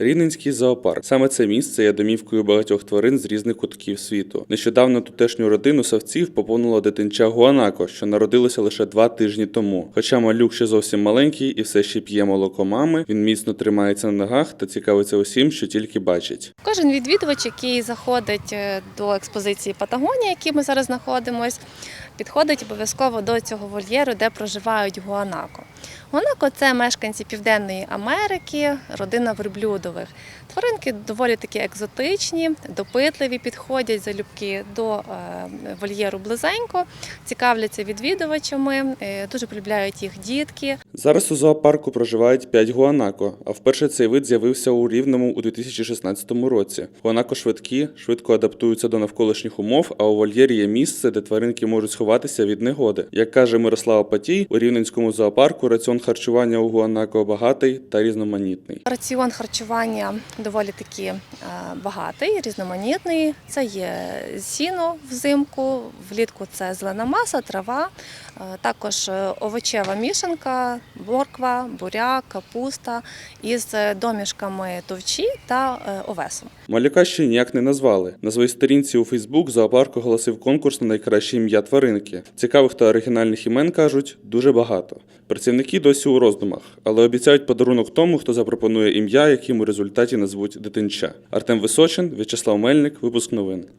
Рівненський зоопарк. Саме це місце є домівкою багатьох тварин з різних кутків світу. Нещодавно тутешню родину савців поповнило дитинча Гуанако, що народилося лише два тижні тому. Хоча малюк ще зовсім маленький і все ще п'є молоко мами, він міцно тримається на ногах та цікавиться усім, що тільки бачить. Кожен відвідувач, який заходить е, до експозиції Патагонія, які ми зараз знаходимось, підходить обов'язково до цього вольєру, де проживають гуанако. Гуанако це мешканці Південної Америки, родина верблюдових. Тваринки доволі такі екзотичні, допитливі, підходять залюбки до е, вольєру близенько, цікавляться відвідувачами, е, дуже полюбляють їх дітки. Зараз у зоопарку проживають 5 гуанако, а вперше цей вид з'явився у Рівному у 2016 році. Гуанако швидкі, швидко адаптуються до навколишніх умов, а у вольєрі є місце, де тваринки можуть сховатися від негоди. Як каже Мирослава Патій, у Рівненському зоопарку раціон харчування у гуанако багатий та різноманітний. Раціон харчування доволі таки е, багатий, різноманітний. Це є сіно взимку, влітку це зелена маса, трава, е, також е, овочева мішанка, морква, буряк, капуста із домішками товчі та овесом. Малюка ще ніяк не назвали. На своїй сторінці у Фейсбук зоопарк оголосив конкурс на найкраще ім'я тваринки. Цікавих та оригінальних імен кажуть дуже багато. Працівники досі у роздумах, але обіцяють подарунок тому, хто запропонує ім'я, яким у результаті назвуть дитинча. Артем Височин, В'ячеслав Мельник, випуск новин.